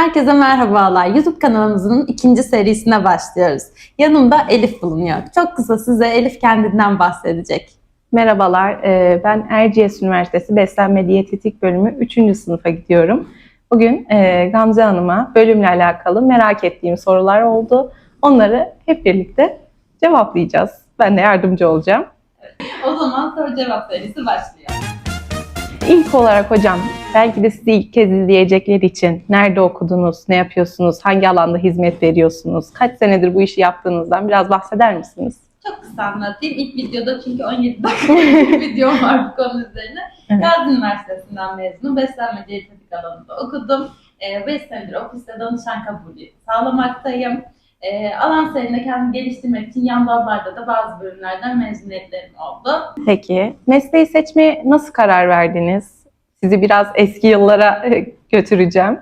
Herkese merhabalar. YouTube kanalımızın ikinci serisine başlıyoruz. Yanımda Elif bulunuyor. Çok kısa size Elif kendinden bahsedecek. Merhabalar, e, ben Erciyes Üniversitesi Beslenme Diyetetik Bölümü 3. sınıfa gidiyorum. Bugün e, Gamze Hanım'a bölümle alakalı merak ettiğim sorular oldu. Onları hep birlikte cevaplayacağız. Ben de yardımcı olacağım. O zaman soru cevap serisi başlıyor. İlk olarak hocam, belki de sizi ilk kez izleyecekler için nerede okudunuz, ne yapıyorsunuz, hangi alanda hizmet veriyorsunuz, kaç senedir bu işi yaptığınızdan biraz bahseder misiniz? Çok kısa anlatayım. İlk videoda çünkü 17 dakikalık bir video var bu konu üzerine. Evet. Gazi Üniversitesi'nden mezunum. Beslenme diyetetik alanında okudum. 5 senedir ofiste danışan kabulü sağlamaktayım. Ee, alan serinde kendimi geliştirmek için yan dallarda da bazı bölümlerden mezuniyetlerim oldu. Peki, mesleği seçmeye nasıl karar verdiniz? Sizi biraz eski yıllara götüreceğim.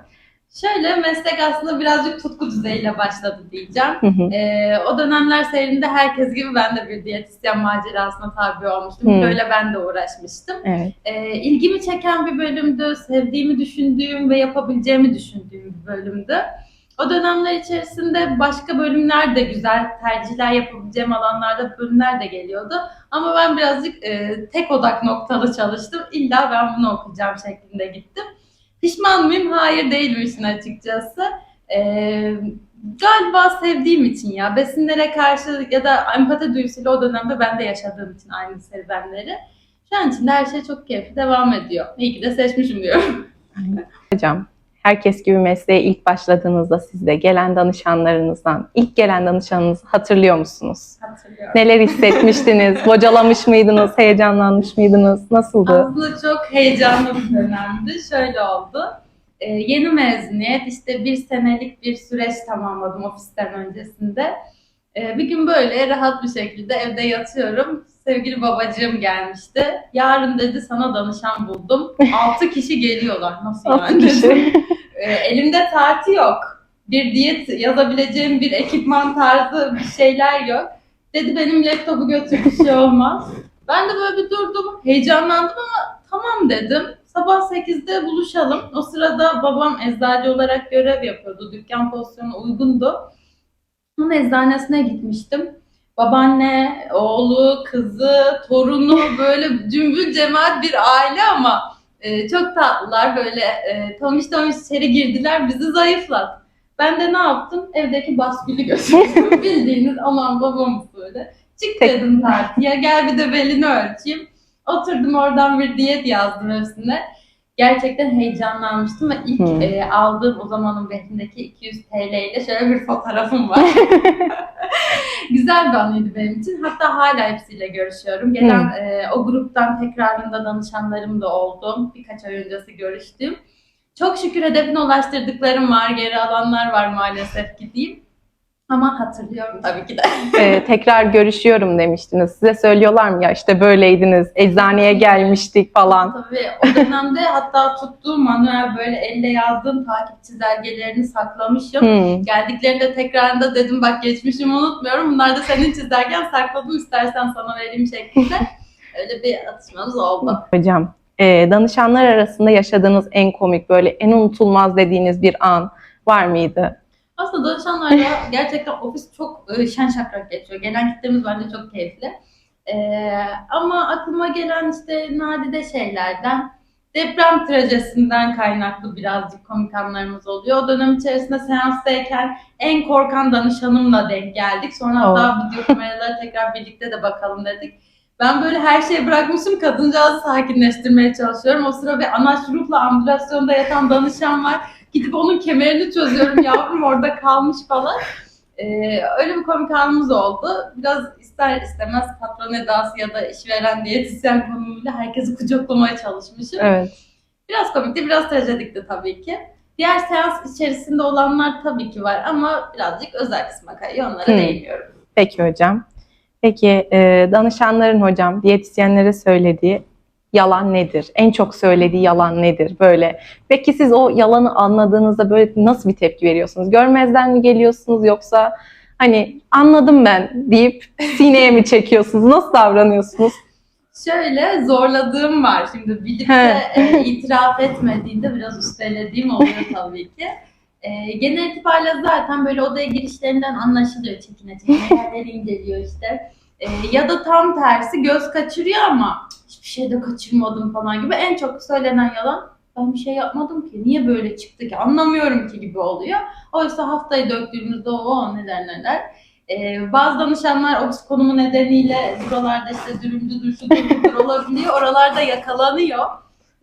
Şöyle meslek aslında birazcık tutku düzeyiyle başladı diyeceğim. Hı hı. Ee, o dönemler serinde herkes gibi ben de bir diyetisyen macerasına tabi olmuştum. Hmm. Böyle ben de uğraşmıştım. Evet. Ee, ilgimi çeken bir bölümdü, sevdiğimi düşündüğüm ve yapabileceğimi düşündüğüm bir bölümdü. O dönemler içerisinde başka bölümler de güzel, tercihler yapabileceğim alanlarda bölümler de geliyordu. Ama ben birazcık e, tek odak noktalı çalıştım. İlla ben bunu okuyacağım şeklinde gittim. Pişman mıyım? Hayır değilim işin açıkçası. Ee, galiba sevdiğim için ya. Besinlere karşı ya da empati duygusuyla o dönemde ben de yaşadığım için aynı serüvenleri. Şu an için her şey çok keyifli devam ediyor. İyi ki de seçmişim diyorum. Hocam, herkes gibi mesleğe ilk başladığınızda sizde gelen danışanlarınızdan, ilk gelen danışanınızı hatırlıyor musunuz? Hatırlıyorum. Neler hissetmiştiniz? Bocalamış mıydınız? Heyecanlanmış mıydınız? Nasıldı? Aslında çok heyecanlı bir dönemdi. Şöyle oldu. Ee, yeni mezuniyet, işte bir senelik bir süreç tamamladım ofisten öncesinde. Ee, bir gün böyle rahat bir şekilde evde yatıyorum. Sevgili babacığım gelmişti. Yarın dedi sana danışan buldum. 6 kişi geliyorlar. Nasıl yani? Kişi. Ee, elimde tartı yok. Bir diyet yazabileceğim bir ekipman tarzı bir şeyler yok. Dedi benim laptopu götür bir şey olmaz. Ben de böyle bir durdum. Heyecanlandım ama tamam dedim. Sabah 8'de buluşalım. O sırada babam eczacı olarak görev yapıyordu. Dükkan pozisyonu uygundu. Onun eczanesine gitmiştim. Babaanne, oğlu, kızı, torunu böyle cümbül cemaat bir aile ama e, çok tatlılar böyle e, tomiş tomiş içeri girdiler bizi zayıflat. Ben de ne yaptım? Evdeki baskülü götürdüm. Bildiğiniz aman babam böyle. Çık dedim tartıya gel bir de belini ölçeyim. Oturdum oradan bir diyet yazdım hepsine. Gerçekten heyecanlanmıştım ve ilk Hmm. e, aldığım o zamanın betimdeki 200 TL ile şöyle bir fotoğrafım var. Güzel bir anıydı benim için. Hatta hala hepsiyle görüşüyorum. Gelen Hmm. e, o gruptan tekrarında danışanlarım da oldu. Birkaç ay öncesi görüştüm. Çok şükür hedefine ulaştırdıklarım var. Geri alanlar var maalesef ki diyeyim. Ama hatırlıyorum tabii ki de. Ee, tekrar görüşüyorum demiştiniz. Size söylüyorlar mı ya işte böyleydiniz, eczaneye gelmiştik falan. Tabii o dönemde hatta tuttuğum manuel böyle elle yazdığım takip çizelgelerini saklamışım. Hmm. Geldiklerinde tekrarında dedim bak geçmişimi unutmuyorum. Bunlar da senin çizerken sakladım istersen sana vereyim şeklinde. Öyle bir atışmamız oldu. Hocam, e, danışanlar arasında yaşadığınız en komik, böyle en unutulmaz dediğiniz bir an var mıydı? Aslında danışanlarla gerçekten ofis çok e, şen şakrak geçiyor. Gelen kitlemiz bence çok keyifli. Ee, ama aklıma gelen işte nadide şeylerden deprem trajedisinden kaynaklı birazcık komik anlarımız oluyor. O dönem içerisinde seanstayken en korkan danışanımla denk geldik. Sonra hatta video kameralara tekrar birlikte de bakalım dedik. Ben böyle her şeyi bırakmışım. Kadıncağızı sakinleştirmeye çalışıyorum. O sıra bir anaç ruhla ambulasyonda yatan danışan var. Gidip onun kemerini çözüyorum. Yavrum orada kalmış falan. Ee, öyle bir komik anımız oldu. Biraz ister istemez patron edası ya da işveren diyetisyen konumuyla herkesi kucaklamaya çalışmışım. Evet. Biraz komikti, biraz trajedikti tabii ki. Diğer seans içerisinde olanlar tabii ki var ama birazcık özel kısma kayıyor. Onlara Hmm. değiniyorum. Peki hocam. Peki e, danışanların hocam diyetisyenlere söylediği yalan nedir? En çok söylediği yalan nedir? Böyle. Peki siz o yalanı anladığınızda böyle nasıl bir tepki veriyorsunuz? Görmezden mi geliyorsunuz yoksa hani anladım ben deyip sineye mi çekiyorsunuz? Nasıl davranıyorsunuz? Şöyle zorladığım var şimdi bilip de He. e, itiraf etmediğinde biraz üstelediğim oluyor tabii ki. E, genel itibariyle zaten böyle odaya girişlerinden anlaşılıyor çekine çekine yerleri inceliyor işte. E, ya da tam tersi göz kaçırıyor ama hiçbir şey de kaçırmadım falan gibi. En çok söylenen yalan ben bir şey yapmadım ki niye böyle çıktı ki anlamıyorum ki gibi oluyor. Oysa haftayı döktüğümüzde o neler neler. Ee, bazı danışanlar ofis konumu nedeniyle buralarda işte dürümcüdür, şudur budur olabiliyor. Oralarda yakalanıyor.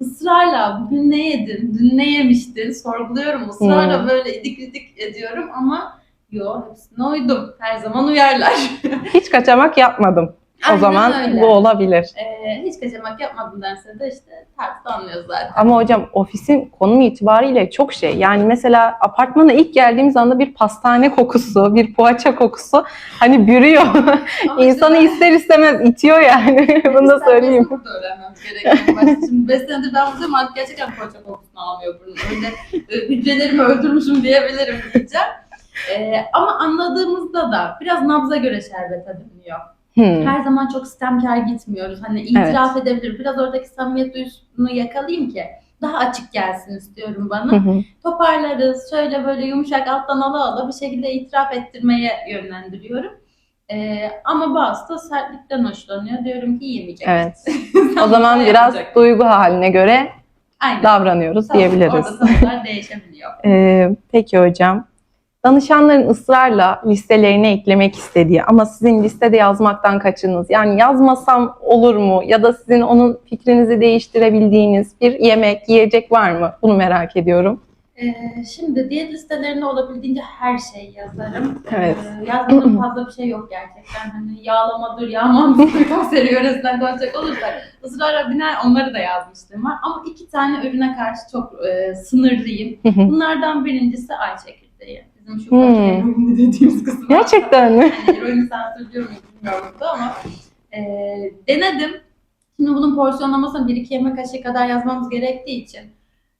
Israrla bugün ne yedin, dün ne yemiştin sorguluyorum. Israrla Hmm. böyle idik idik ediyorum ama yo hepsine uydum. Her zaman uyarlar. Hiç kaçamak yapmadım. o Aynen zaman öyle. bu olabilir. Ee, hiç kaçamak yapmadım derse de işte tersi anlıyoruz zaten. Ama hocam ofisin konumu itibariyle çok şey. Yani mesela apartmana ilk geldiğimiz anda bir pastane kokusu, bir poğaça kokusu hani bürüyor. İnsanı ister istemez itiyor yani. Bunu da söyleyeyim. burada öğrenmemiz gerekiyor. Şimdi 5 senedir ben buradayım artık gerçekten poğaça kokusunu almıyor burnum. Öyle e, hücrelerimi öldürmüşüm diyebilirim diyeceğim. E, ama anladığımızda da biraz nabza göre şerbete dönüyor. Hmm. Her zaman çok sistemkar gitmiyoruz. Hani itiraf edebilir. Biraz oradaki samimiyet duygusunu yakalayayım ki daha açık gelsin istiyorum bana. hı. Toparlarız. Şöyle böyle yumuşak alttan ala ala bir şekilde itiraf ettirmeye yönlendiriyorum. E, ama bazısı da sertlikten hoşlanıyor. Diyorum ki yemeyecek. Evet. O zaman biraz yapacaksın. duygu haline göre Aynen. davranıyoruz Tabii, diyebiliriz. Orada değişebiliyor. Ee, peki hocam. Danışanların ısrarla listelerine eklemek istediği ama sizin listede yazmaktan kaçınız. Yani yazmasam olur mu? Ya da sizin onun fikrinizi değiştirebildiğiniz bir yemek, yiyecek var mı? Bunu merak ediyorum. Ee, şimdi diyet listelerinde olabildiğince her şey yazarım. Evet. Ee, yazmadığım fazla bir şey yok gerçekten. Hani yağlamadır, yağmamıştır, Kayseri yöresinden konuşacak olursak. ısrarla biner onları da yazmıştım var. Ama iki tane ürüne karşı çok e, sınırlıyım. Bunlardan birincisi ay çekirdeği. Şu Hmm. eroini dediğimiz kısım. Gerçekten mi? Yani eroini sansürlüyor muyum bilmiyorum ama e, denedim. Şimdi bunun porsiyonlamasını bir iki yemek kaşığı kadar yazmamız gerektiği için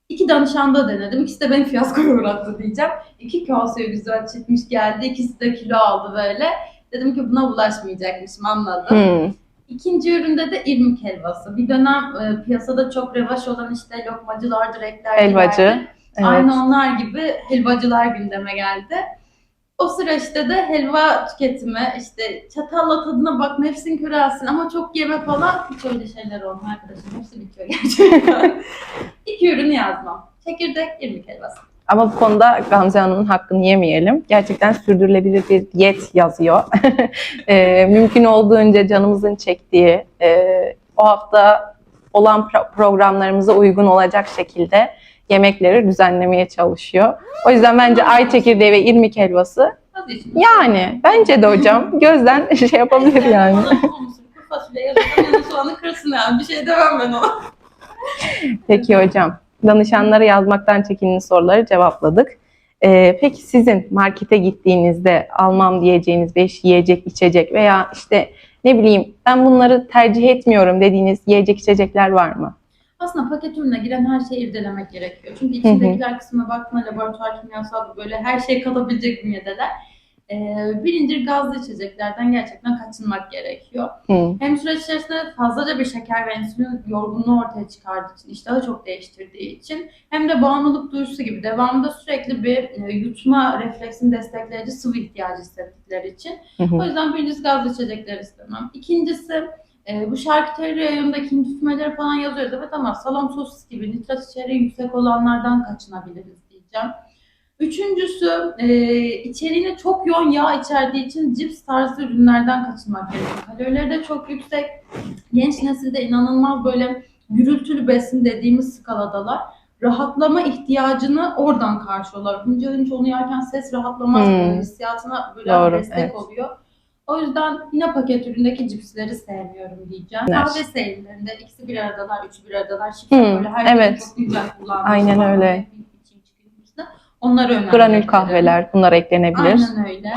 iki danışanda denedim. İkisi de beni fiyaskoya uğrattı diyeceğim. İki kaseye güzel çıkmış geldi. İkisi de kilo aldı böyle. Dedim ki buna bulaşmayacakmışım anladım. Hmm. İkinci üründe de irmik helvası. Bir dönem e, piyasada çok revaş olan işte lokmacılardır, eklercilerdir. Helvacı. Evet. Aynı onlar gibi helvacılar gündeme geldi. O süreçte de helva tüketimi, işte çatalla tadına bak, nefsin körelsin ama çok yeme falan hiç öyle şeyler olmuyor arkadaşım. Hepsi bitiyor gerçekten. İki ürünü yazmam. Çekirdek, irmik helvası. Ama bu konuda Gamze Hanım'ın hakkını yemeyelim. Gerçekten sürdürülebilir bir diyet yazıyor. Ee, mümkün olduğunca canımızın çektiği, e, o hafta olan pro- programlarımıza uygun olacak şekilde yemekleri düzenlemeye çalışıyor. O yüzden bence ay çekirdeği ve irmik helvası yani bence de hocam gözden şey yapabilir yani. Fasulye soğanı kırsın yani. Bir şey demem ben ona. Peki hocam, danışanlara yazmaktan çekindiğiniz soruları cevapladık. Ee, peki sizin markete gittiğinizde almam diyeceğiniz beş yiyecek, içecek veya işte ne bileyim ben bunları tercih etmiyorum dediğiniz yiyecek, içecekler var mı? Aslında paket ürüne giren her şeyi irdelemek gerekiyor. Çünkü içindekiler kısmına baktığında laboratuvar kimyasal böyle her şey kalabilecek bünyedeler. Ee, birinci gazlı içeceklerden gerçekten kaçınmak gerekiyor. Hı. Hem süreç içerisinde fazlaca bir şeker ve insülin yorgunluğu ortaya çıkardığı için, iştahı çok değiştirdiği için hem de bağımlılık duygusu gibi devamında sürekli bir e, yutma refleksini destekleyici sıvı ihtiyacı hissettikleri için Hı hı. o yüzden birincisi gazlı içecekler istemem. İkincisi e, bu şarküteri reyonundaki fümeleri falan yazıyoruz. Evet ama salam sosis gibi nitrat içeriği yüksek olanlardan kaçınabiliriz diyeceğim. Üçüncüsü e, içeriğine çok yoğun yağ içerdiği için cips tarzı ürünlerden kaçınmak gerekiyor. Kalorileri de çok yüksek. Genç nesilde inanılmaz böyle gürültülü besin dediğimiz skaladalar. Rahatlama ihtiyacını oradan karşılıyorlar. Hınca hınç onu yerken ses rahatlamaz. Hmm. Hissiyatına böyle Doğru, destek evet. oluyor. O yüzden yine paket üründeki cipsleri sevmiyorum diyeceğim. Evet. Kahve seyirlerinde ikisi bir aradalar, üçü bir aradalar. Şifre Hmm, böyle her evet. çok güzel kullanmış. Aynen falan. öyle. Onları önemli. Granül kahveler bunlar eklenebilir. Aynen öyle.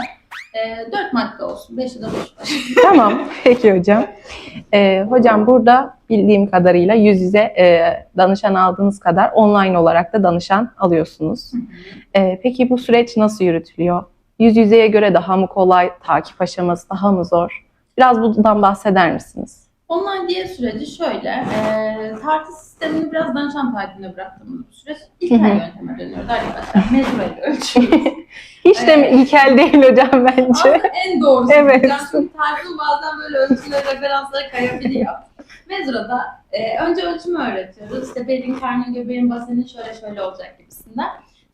Ee, dört madde olsun. Beşi de boş ver. tamam, peki hocam. Ee, hocam burada bildiğim kadarıyla yüz yüze e, danışan aldığınız kadar online olarak da danışan alıyorsunuz. Ee, peki bu süreç nasıl yürütülüyor? Yüz yüzeye göre daha mı kolay, takip aşaması daha mı zor? Biraz bundan bahseder misiniz? Online diyet süreci şöyle, e, tartı sistemini biraz danışan takibine bıraktığımız bir süreç. İlkel yönteme dönüyoruz arkadaşlar. Mecburayla ölçüyoruz. Hiç de Evet. ilkel değil hocam bence. Aslında en doğrusu. Evet. Evet. Çünkü tartın bazen böyle ölçülere, referanslara kayabiliyor. Mezura'da e, önce ölçümü öğretiyoruz. İşte belin, karnın, göbeğin, basenin şöyle şöyle olacak gibisinden.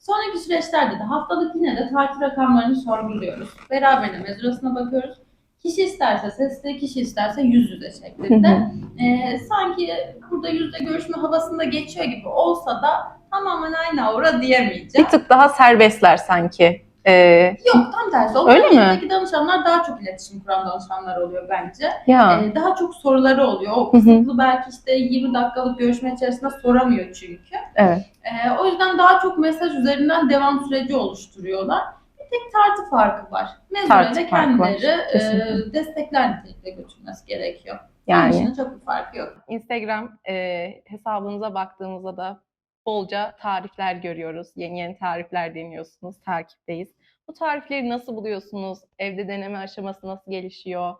Sonraki süreçlerde de haftalık yine de tartı rakamlarını sorguluyoruz. Beraberinde mezurasına bakıyoruz. Kişi isterse sesli, kişi isterse yüz yüze şeklinde. E, sanki burada yüzde görüşme havasında geçiyor gibi olsa da tamamen aynı aura diyemeyeceğim. Bir tık daha serbestler sanki. Ee, Yok tam tersi. Öyle mi? Danışanlar daha çok iletişim kuran danışanlar oluyor bence. ya. Ee, daha çok soruları oluyor. O Hı hı. kısıtlı belki işte 20 dakikalık görüşme içerisinde soramıyor çünkü. Evet. Ee, o yüzden daha çok mesaj üzerinden devam süreci oluşturuyorlar. Bir tek tartı farkı var. Tartı Mezunuyla farkı var, kendileri e, kesinlikle. destekler nitelikte götürmesi gerekiyor. Yani. Yani. çok bir farkı yok. Instagram e, hesabınıza baktığımızda da bolca tarifler görüyoruz. Yeni yeni tarifler deniyorsunuz, takipteyiz. Bu tarifleri nasıl buluyorsunuz? Evde deneme aşaması nasıl gelişiyor?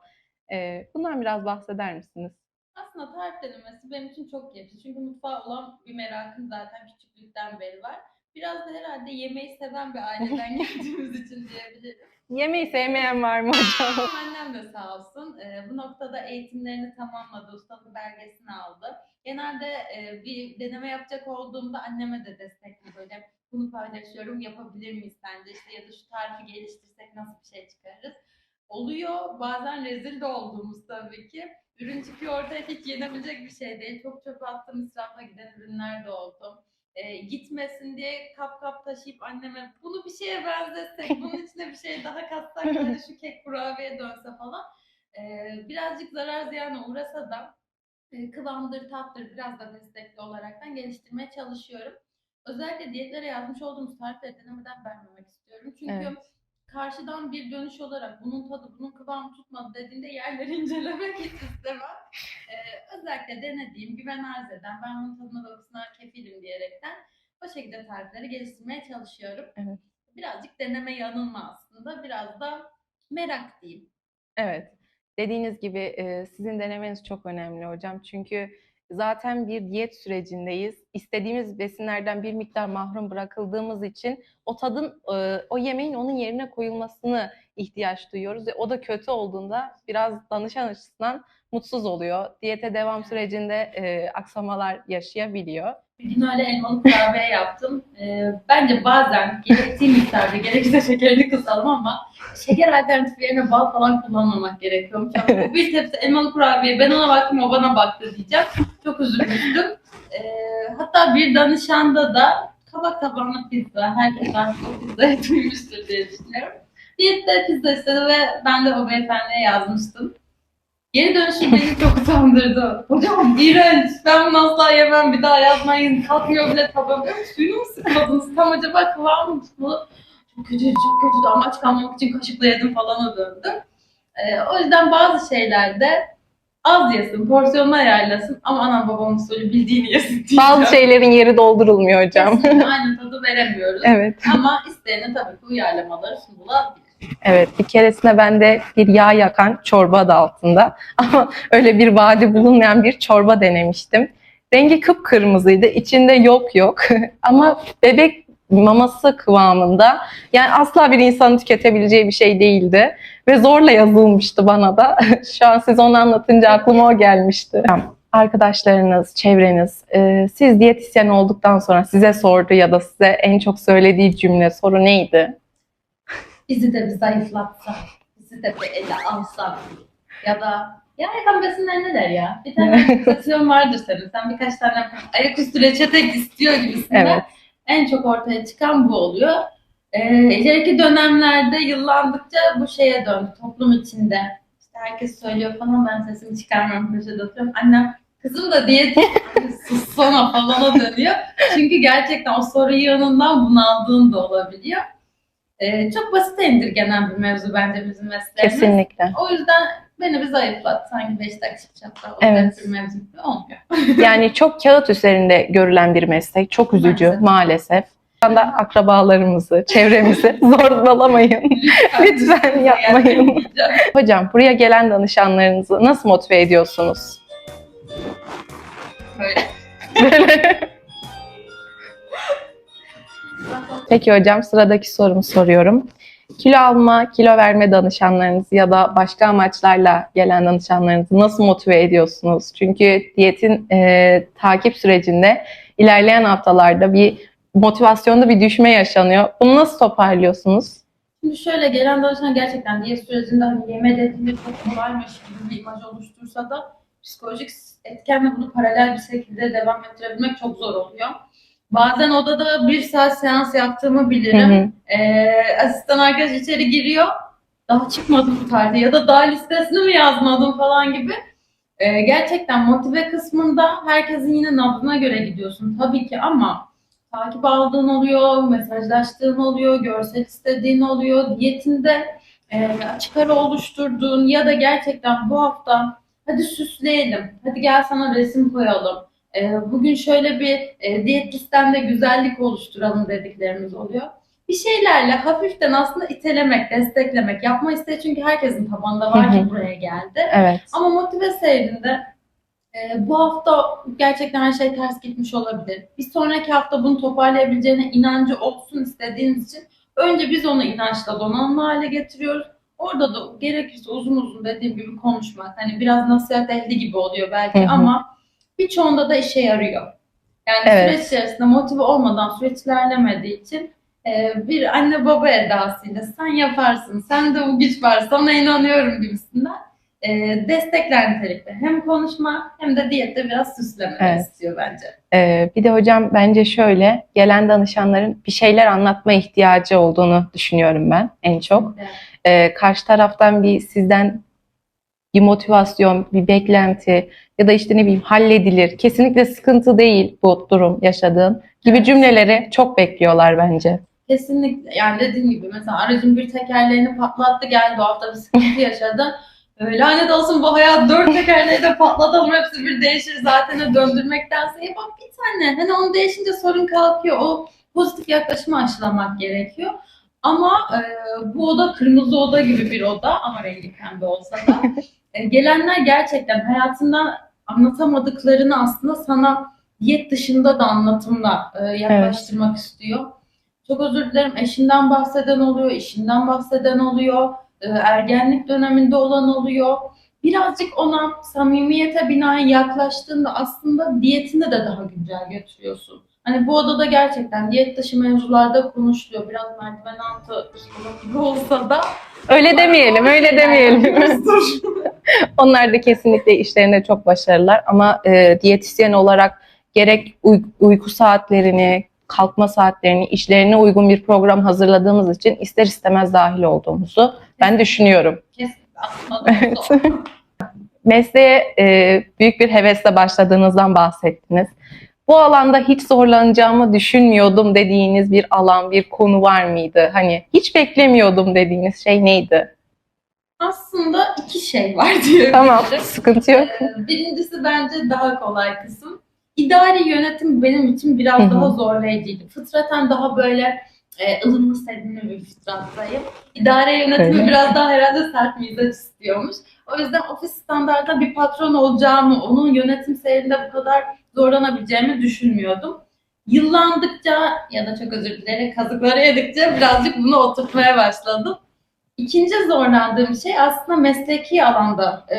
E, bundan biraz bahseder misiniz? Aslında tarif denemesi benim için çok keyifli. Çünkü mutfağa olan bir merakım zaten küçüklükten beri var. Biraz da herhalde yemeği seven bir aileden geldiğimiz için diyebilirim. Yemeği sevmeyen var mı hocam? Annem de sağ olsun. e, bu noktada eğitimlerini tamamladı, ustalık belgesini aldı. Genelde e, bir deneme yapacak olduğumda anneme de destekli böyle bunu paylaşıyorum, yapabilir miyiz sence? İşte ya da şu tarifi geliştirsek nasıl bir şey çıkarırız? Oluyor. Bazen rezil de olduğumuz tabii ki. Ürün çıkıyor ortaya hiç yenebilecek bir şey değil. Çok çöpe attım, israfa giden ürünler de oldu. E, gitmesin diye kap kap taşıyıp anneme bunu bir şeye benzetsek, bunun içine bir şey daha katsak da hani şu kek kurabiye dönse falan. E, birazcık zarar ziyana uğrasa da kıvamdır, tattır biraz da destekli olaraktan geliştirmeye çalışıyorum. Özellikle diyetlere yazmış olduğumuz tarifleri denemeden vermemek istiyorum. Çünkü Evet. karşıdan bir dönüş olarak bunun tadı, bunun kıvamı tutmadı dediğinde yerleri incelemek hiç istemem. Ee, özellikle denediğim, güven arz eden, ben bunun tadına dokusuna kefilim diyerekten o şekilde tarifleri geliştirmeye çalışıyorum. Evet. Birazcık deneme yanılma aslında, biraz da merak diyeyim. Evet. Dediğiniz gibi sizin denemeniz çok önemli hocam. Çünkü zaten bir diyet sürecindeyiz. İstediğimiz besinlerden bir miktar mahrum bırakıldığımız için o tadın, o yemeğin onun yerine koyulmasını ihtiyaç duyuyoruz. Ve o da kötü olduğunda biraz danışan açısından mutsuz oluyor. Diyete devam sürecinde e, aksamalar yaşayabiliyor. Bir gün öyle elmalı kurabiye yaptım. Ee, bence bazen gerektiği miktarda gerekirse şekerini kısalım ama şeker alternatifi yerine bal falan kullanmamak gerekiyormuş. Bu bir tepsi elmalı kurabiye ben ona baktım o bana baktı diyeceğim. Çok üzülmüştüm. Ee, hatta bir danışanda da kabak tabağına pizza. Herkes artık pizzayı duymuştur diye düşünüyorum. Diyette pizza istedi ve ben de o beyefendiye yazmıştım. Geri dönüşüm beni çok utandırdı. Hocam iğrenç. Ben bunu asla yemem. Bir daha yazmayın. Kalkmıyor bile tabağım. Suyunu mu sıkmadınız? Tam acaba kıvam mı tutmalı? Çok kötü, çok kötü. Ama aç kalmamak için kaşıkla yedim falana döndü. Ee, o yüzden bazı şeylerde az yesin, porsiyonunu ayarlasın ama anam babam usulü bildiğini yesin diyeceğim. Bazı şeylerin yeri doldurulmuyor hocam. Kesinlikle aynı tadı veremiyoruz. Evet. Ama isteyene tabii ki uyarlamaları sunulabilir. Evet, bir keresinde ben de bir yağ yakan çorba adı altında ama öyle bir vaadi bulunmayan bir çorba denemiştim. Rengi kıpkırmızıydı, içinde yok yok ama bebek maması kıvamında yani asla bir insanın tüketebileceği bir şey değildi ve zorla yazılmıştı bana da. Şu an siz onu anlatınca aklıma o gelmişti. Arkadaşlarınız, çevreniz, e, siz diyetisyen olduktan sonra size sordu ya da size en çok söylediği cümle, soru neydi? Bizi de bir zayıflatsa, bizi de bir ele alsa ya da ya yakan besinler ne der ya? Bir tane aplikasyon vardır senin. Sen birkaç tane ayaküstü reçete istiyor gibisinden. Evet. En çok ortaya çıkan bu oluyor. Ee, ileriki dönemlerde yıllandıkça bu şeye döndü toplum içinde. İşte herkes söylüyor falan ben sesimi çıkarmıyorum köşede oturuyorum. Annem kızım da diyet sussana falana dönüyor. Çünkü gerçekten o soru yığınından bunaldığın da olabiliyor. Ee, çok basit indirgenen bir mevzu bence bizim mesleğimiz. Kesinlikle. O yüzden beni bir zayıflat. Sanki 5 dakika çapta Evet. bir mevzu olmuyor. Yani çok kağıt üzerinde görülen bir meslek. Çok üzücü Maalesef. maalesef. Şu anda akrabalarımızı, çevremizi zorbalamayın. Lütfen yapmayın. Hocam buraya gelen danışanlarınızı nasıl motive ediyorsunuz? Böyle. Peki hocam sıradaki sorumu soruyorum. Kilo alma, kilo verme danışanlarınız ya da başka amaçlarla gelen danışanlarınızı nasıl motive ediyorsunuz? Çünkü diyetin e, takip sürecinde ilerleyen haftalarda bir motivasyonda bir düşme yaşanıyor. Bunu nasıl toparlıyorsunuz? Şimdi şöyle gelen danışan gerçekten diyet sürecinde hani yeme dediğinde çok kolaymış gibi bir imaj oluştursa da psikolojik etkenle bunu paralel bir şekilde devam ettirebilmek çok zor oluyor. Bazen odada bir saat seans yaptığımı bilirim. Ee, asistan arkadaş içeri giriyor. Daha çıkmadım bu tarihte ya da daha listesini mi yazmadım falan gibi. Ee, gerçekten motive kısmında herkesin yine nabzına göre gidiyorsun tabii ki ama takip aldığın oluyor, mesajlaştığın oluyor, görsel istediğin oluyor, diyetinde e, açık ara oluşturduğun ya da gerçekten bu hafta hadi süsleyelim, hadi gel sana resim koyalım, bugün şöyle bir e, diyet listende güzellik oluşturalım dediklerimiz oluyor. Bir şeylerle hafiften aslında itelemek, desteklemek, yapma isteği çünkü herkesin tabanda var ki buraya geldi. Evet. Ama motive seyrinde e, bu hafta gerçekten her şey ters gitmiş olabilir. Bir sonraki hafta bunu toparlayabileceğine inancı olsun istediğiniz için önce biz onu inançla donanımlı hale getiriyoruz. Orada da gerekirse uzun uzun dediğim gibi konuşmak. Hani biraz nasihat ehli gibi oluyor belki ama birçoğunda da işe yarıyor. Yani Evet. süreç içerisinde motive olmadan süreç ilerlemediği için e, bir anne baba edasıyla sen yaparsın, sen de bu güç var, sana inanıyorum gibisinden e, destekler nitelikte. Hem konuşma hem de diyette biraz süsleme Evet. istiyor bence. Ee, bir de hocam bence şöyle gelen danışanların bir şeyler anlatma ihtiyacı olduğunu düşünüyorum ben en çok. Evet. Ee, karşı taraftan bir sizden bir motivasyon, bir beklenti ya da işte ne bileyim halledilir. Kesinlikle sıkıntı değil bu durum yaşadığın gibi cümleleri çok bekliyorlar bence. Kesinlikle yani dediğim gibi mesela aracın bir tekerleğini patlattı geldi o hafta bir sıkıntı yaşadı. Ee, lanet olsun bu hayat dört tekerleği de patlatalım hepsi bir değişir zaten döndürmektense ya bak bir tane hani onu değişince sorun kalkıyor o pozitif yaklaşımı aşılamak gerekiyor. Ama e, bu oda kırmızı oda gibi bir oda ama rengi pembe olsa da e, gelenler gerçekten hayatından anlatamadıklarını aslında sana diyet dışında da anlatımla e, yaklaştırmak istiyor. Çok özür dilerim. Eşinden bahseden oluyor, işinden bahseden oluyor, e, ergenlik döneminde olan oluyor. Birazcık ona samimiyete binaen yaklaştığında aslında diyetini de daha güncel götürüyorsun. Hani bu odada gerçekten diyet dışı mevzularda konuşuluyor. Biraz merdiven altı gibi olsa da. Öyle demeyelim, öyle demeyelim. Onlar da kesinlikle işlerinde çok başarılılar ama e, diyetisyen olarak gerek uy- uyku saatlerini, kalkma saatlerini, işlerine uygun bir program hazırladığımız için ister istemez dahil olduğumuzu ben düşünüyorum. Kesinlikle. Mesleğe e, büyük bir hevesle başladığınızdan bahsettiniz. Bu alanda hiç zorlanacağımı düşünmüyordum dediğiniz bir alan, bir konu var mıydı? Hani hiç beklemiyordum dediğiniz şey neydi? Aslında iki şey var diyebilirim. Tamam, sıkıntı yok. Ee, Birincisi bence daha kolay kısım. İdari yönetim benim için biraz Hı hı. daha zorlayıcıydı. Fıtraten daha böyle e, ılımlı sevimli bir fıtrattayım. İdare yönetimi Öyle. biraz daha herhalde sert mizaç istiyormuş. O yüzden ofis standartında bir patron olacağımı, onun yönetim seyrinde bu kadar zorlanabileceğimi düşünmüyordum. Yıllandıkça ya da çok özür dilerim kazıkları yedikçe birazcık bunu oturtmaya başladım. İkinci zorlandığım şey aslında mesleki alanda e,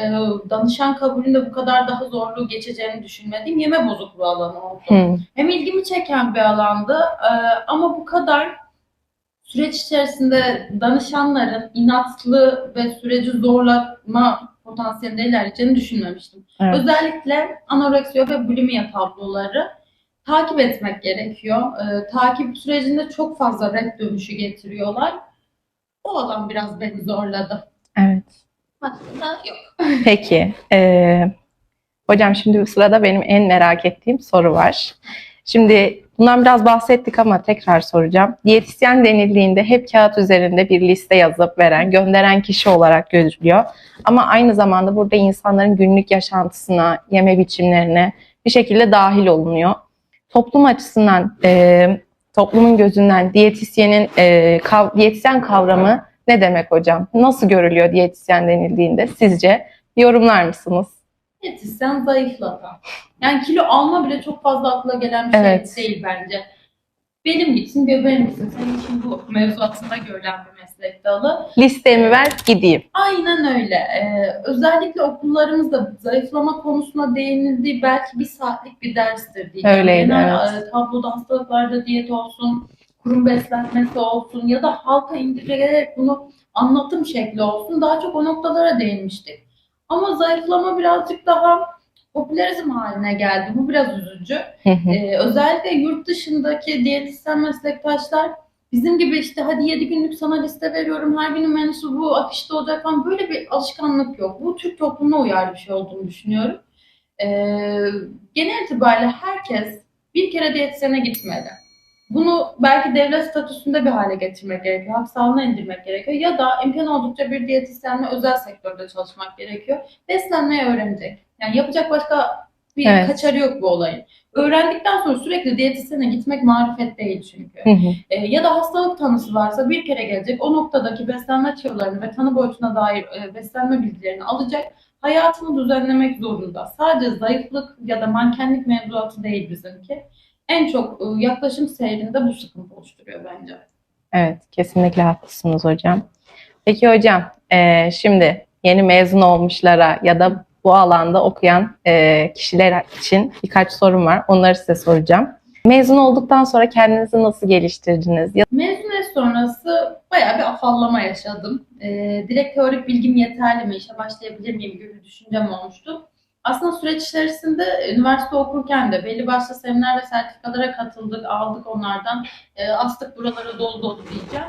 danışan kabulünde bu kadar daha zorluğu geçeceğini düşünmediğim yeme bozukluğu alanı oldu. Hmm. Hem ilgimi çeken bir alandı e, ama bu kadar süreç içerisinde danışanların inatlı ve süreci zorlatma potansiyelinde ilerleyeceğini düşünmemiştim. Evet. Özellikle anoreksiya ve bulimia tabloları takip etmek gerekiyor. E, takip sürecinde çok fazla red dönüşü getiriyorlar. O alan biraz beni zorladı. Evet. Aslında yok. Peki. eee, hocam şimdi bu sırada benim en merak ettiğim soru var. Şimdi bundan biraz bahsettik ama tekrar soracağım. Diyetisyen denildiğinde hep kağıt üzerinde bir liste yazıp veren, gönderen kişi olarak görülüyor. Ama aynı zamanda burada insanların günlük yaşantısına, yeme biçimlerine bir şekilde dahil olunuyor. Toplum açısından, eee, toplumun gözünden diyetisyenin eee, kav- diyetisyen kavramı ne demek hocam? Nasıl görülüyor diyetisyen denildiğinde sizce? Yorumlar mısınız? Diyetisyen zayıflatan. Yani kilo alma bile çok fazla akla gelen bir Evet. şey değil bence. Benim gitsin, göbeğim gitsin. Senin için bu mevzuatında görülen bir meslek dalı. Listemi ver gideyim. Aynen öyle. Ee, özellikle okullarımızda zayıflama konusuna değinildiği belki bir saatlik bir derstir diyeceğim. Öyleydi, Genel evet. e, tabloda hastalıklarda diyet olsun, kurum beslenmesi olsun ya da halka indirgerek bunu anlatım şekli olsun daha çok o noktalara değinmiştik. Ama zayıflama birazcık daha popülerizm haline geldi. Bu biraz üzücü. Ee, özellikle yurt dışındaki diyetisyen meslektaşlar bizim gibi işte hadi 7 günlük sana liste veriyorum her günün menüsü bu akışta olacak falan böyle bir alışkanlık yok. Bu Türk toplumuna uyar bir şey olduğunu düşünüyorum. Ee, genel itibariyle herkes bir kere diyetisyene gitmeli. Bunu belki devlet statüsünde bir hale getirmek gerekiyor. Hak sağlığına indirmek gerekiyor. Ya da imkan oldukça bir diyetisyenle özel sektörde çalışmak gerekiyor. Beslenmeyi öğrenecek. Yani yapacak başka bir Evet. kaçarı yok bu olayın. Öğrendikten sonra sürekli diyetisyene gitmek marifet değil çünkü. Hı hı. E, ya da hastalık tanısı varsa bir kere gelecek. O noktadaki beslenme tiyolarını ve tanı boyutuna dair e, beslenme bilgilerini alacak. Hayatını düzenlemek zorunda. Sadece zayıflık ya da mankenlik mevzuatı değil bizimki. En çok e, yaklaşım seyrinde bu sıkıntı oluşturuyor bence. Evet, kesinlikle haklısınız hocam. Peki hocam, eee, şimdi yeni mezun olmuşlara ya da bu alanda okuyan eee, kişiler için birkaç sorum var. Onları size soracağım. Mezun olduktan sonra kendinizi nasıl geliştirdiniz? Mezuniyet sonrası bayağı bir afallama yaşadım. E, direkt teorik bilgim yeterli mi, işe başlayabilir miyim gibi bir düşüncem olmuştu. Aslında süreç içerisinde üniversite okurken de belli başlı seminer ve sertifikalara katıldık, aldık onlardan. E, astık buralara dolu dolu diyeceğim.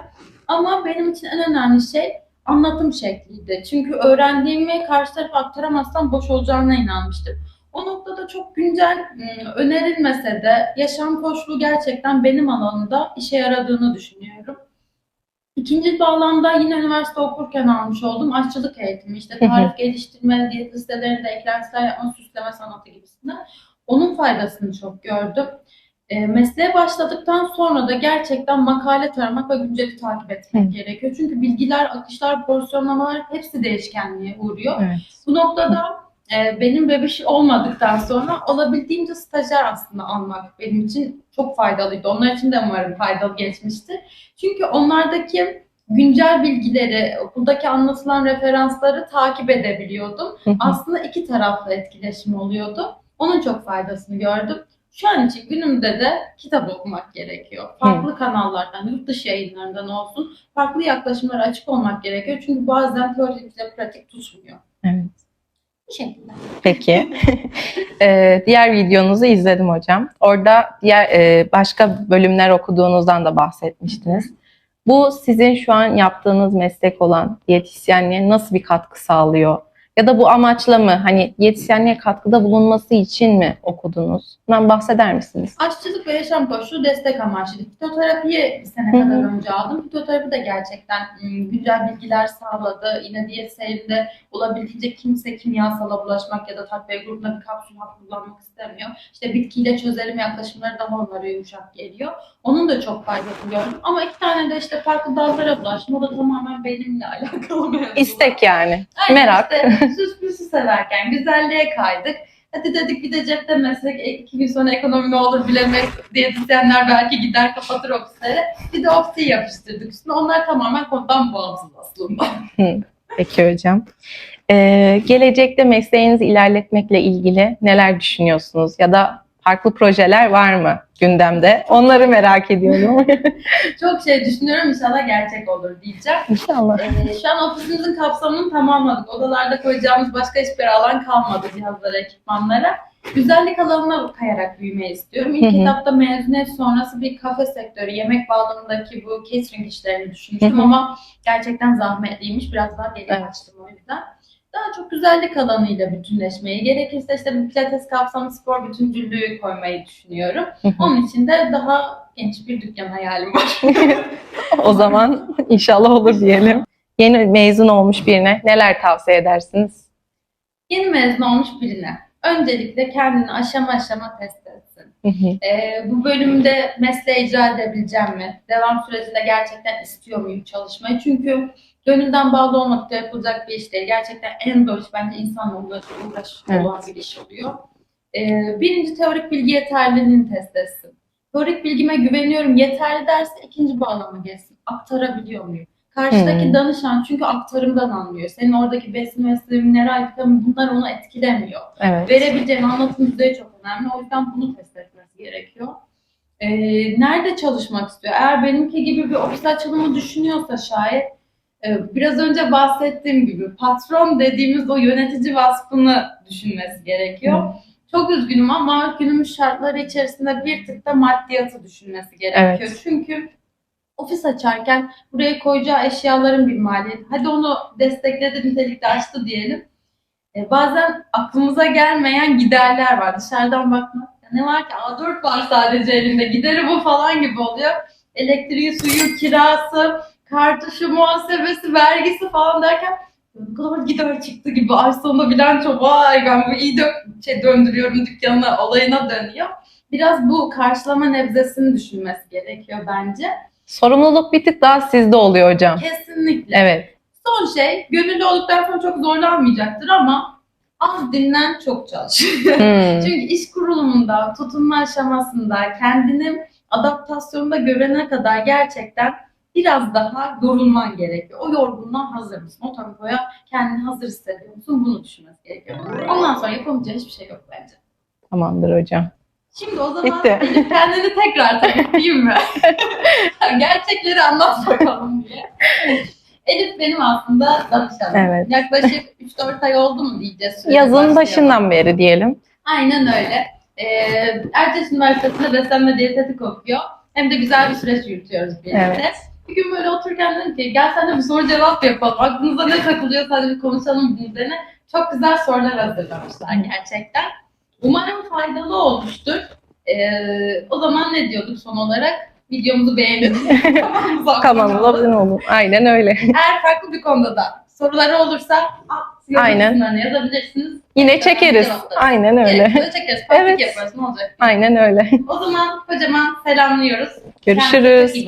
Ama benim için en önemli şey anlatım şekliydi. Çünkü öğrendiğimi karşı tarafa aktaramazsam boş olacağına inanmıştım. O noktada çok güncel ım, önerilmese de yaşam koçluğu gerçekten benim alanımda işe yaradığını düşünüyorum. İkinci bağlamda yine üniversite okurken almış olduğum aşçılık eğitimi, işte tarif geliştirme, diyet listelerinde eklentiler yapma, süsleme sanatı gibisinden. Onun faydasını çok gördüm. E, mesleğe başladıktan sonra da gerçekten makale taramak ve günceli takip etmek Hı. gerekiyor. Çünkü bilgiler, akışlar, porsiyonlamalar hepsi değişkenliğe uğruyor. Evet. Bu noktada e, benim bebiş olmadıktan sonra olabildiğince stajyer aslında almak benim için çok faydalıydı. Onlar için de umarım faydalı geçmiştir. Çünkü onlardaki güncel bilgileri, okuldaki anlatılan referansları takip edebiliyordum. Aslında iki taraflı etkileşim oluyordu. Onun çok faydasını gördüm. Şu an için günümde de kitap okumak gerekiyor. Farklı kanallardan, yurt dışı yayınlarından olsun farklı yaklaşımlara açık olmak gerekiyor. Çünkü bazen teoriyle pratik tutmuyor. Evet. Bu şekilde. Peki. Eee, diğer videonuzu izledim hocam. Orada diğer eee, başka bölümler okuduğunuzdan da bahsetmiştiniz. Bu sizin şu an yaptığınız meslek olan diyetisyenliğe nasıl bir katkı sağlıyor? Ya da bu amaçla mı hani diyetisyenliğe katkıda bulunması için mi okudunuz? Bundan bahseder misiniz? Aşçılık ve yaşam koçluğu destek amaçlı. Fitoterapiyi bir sene kadar önce aldım. Fitoterapi de gerçekten güncel bilgiler sağladı. Yine diyet seyrinde olabildiğince kimse kimyasala bulaşmak ya da takviye grubunda bir kapsül hap kullanmak istemiyor. İşte bitkiyle çözelim yaklaşımları daha onlara yumuşak geliyor. Onun da çok faydasını gördüm. Ama iki tane de işte farklı dallara bulaştım. O da tamamen benimle alakalı mevzular. İstek yani. Aynen Merak. işte süs püsü severken güzelliğe kaydık. Hadi dedik bir de cepte meslek e, iki gün sonra ekonomi ne olur bilemeyiz. Diyetisyenler belki gider kapatır ofisleri. Bir de ofisi yapıştırdık üstüne. Onlar tamamen konudan bağımsız aslında. Peki hocam. Eee, gelecekte mesleğinizi ilerletmekle ilgili neler düşünüyorsunuz? Ya da farklı projeler var mı gündemde? Onları merak ediyorum. Çok şey düşünüyorum inşallah gerçek olur diyeceğim. İnşallah. Ee, şu an ofisimizin kapsamını tamamladık. Odalarda koyacağımız başka hiçbir alan kalmadı cihazlara, ekipmanlara. Güzellik alanına kayarak büyümeyi istiyorum. İlk Hı hı. etapta mezuniyet sonrası bir kafe sektörü, yemek bağlamındaki bu catering işlerini düşünmüştüm ama gerçekten zahmetliymiş. Biraz daha delik Evet. açtım o yüzden. Daha çok güzellik alanıyla bütünleşmeyi, gerekirse işte pilates kapsamlı spor bütüncüllüğü koymayı düşünüyorum. Onun için de daha genç bir dükkan hayalim var. o zaman inşallah olur diyelim. Yeni mezun olmuş birine neler tavsiye edersiniz? Yeni mezun olmuş birine öncelikle kendini aşama aşama test etsin. Hı hı. Ee, bu bölümde mesleği icra edebileceğim mi? Devam sürecinde gerçekten istiyor muyum çalışmayı? Çünkü gönülden bağlı olmakta yapılacak bir iş değil. Gerçekten en iş bence insanoğlu uğraş Evet. olan bir iş oluyor. Ee, birinci teorik bilgi yeterliliğini test etsin. Teorik bilgime güveniyorum yeterli derse ikinci bağlama geçsin. Aktarabiliyor muyum? Karşıdaki Hmm. danışan çünkü aktarımdan anlıyor. Senin oradaki besin ve sıvı, mineral, vitamin bunlar onu etkilemiyor. Evet. Verebileceğin anlatım düzeyi çok önemli. O yüzden bunu test etmesi gerekiyor. Ee, nerede çalışmak istiyor? Eğer benimki gibi bir ofis açılımı düşünüyorsa şayet biraz önce bahsettiğim gibi patron dediğimiz o yönetici vasfını düşünmesi gerekiyor. Çok üzgünüm ama günümüz şartları içerisinde bir tık da maddiyatı düşünmesi gerekiyor. Evet. Çünkü ofis açarken buraya koyacağı eşyaların bir maliyeti. Hadi onu destekledi nitelikte açtı diyelim. E, bazen aklımıza gelmeyen giderler var. Dışarıdan bakmak. "Ya Ne var ki A4 var sadece elinde. Gideri bu falan gibi oluyor. Elektriği, suyu, kirası, kartuşu, muhasebesi, vergisi falan derken bu kadar gider çıktı gibi. Ay sonunda bilanço vay ben bu iyi dö- şey döndürüyorum dükkanına olayına dönüyor. Biraz bu karşılama nebzesini düşünmesi gerekiyor bence. Sorumluluk bir tık daha sizde oluyor hocam. Kesinlikle. Evet. Son şey gönüllü olduktan sonra çok zorlanmayacaktır ama az dinlen çok çalış. Hmm. Çünkü iş kurulumunda, tutunma aşamasında, kendini adaptasyonda görene kadar gerçekten biraz daha yorulman gerekiyor. O yorgunluğa hazır mısın? O tempoya kendini hazır hissediyor musun? Bunu düşünmesi gerekiyor. Ondan sonra yapamayacağın hiçbir şey yok bence. Tamamdır hocam. Şimdi o zaman Bitti. Kendini tekrar tanıtayım mı? Gerçekleri anlat bakalım diye. Elif benim aslında danışanım. Evet. Yaklaşık 3-4 ay oldu mu diyeceğiz. Yazın başlayalım. başından beri diyelim. Aynen öyle. Ee, Erciyes Üniversitesi'nde beslenme diyetetik okuyor. Hem de güzel bir süreç yürütüyoruz birlikte. Evet. Bir gün böyle otururken dedim ki gel sen de bir soru cevap yapalım. Aklınıza ne takılıyor hadi bir konuşalım bunun üzerine. Çok güzel sorular hazırlamışlar gerçekten. Umarım faydalı olmuştur. Ee, o zaman ne diyorduk son olarak? Videomuzu beğenin. Kanalımıza abone olun. Aynen öyle. Eğer farklı bir konuda da soruları olursa Aynen. yazabilirsiniz. Yine çekeriz. Cevapları. Aynen öyle. Evet, çekeriz. Pratik Evet. yaparız. Ne olacak? Aynen öyle. O zaman kocaman selamlıyoruz. Görüşürüz.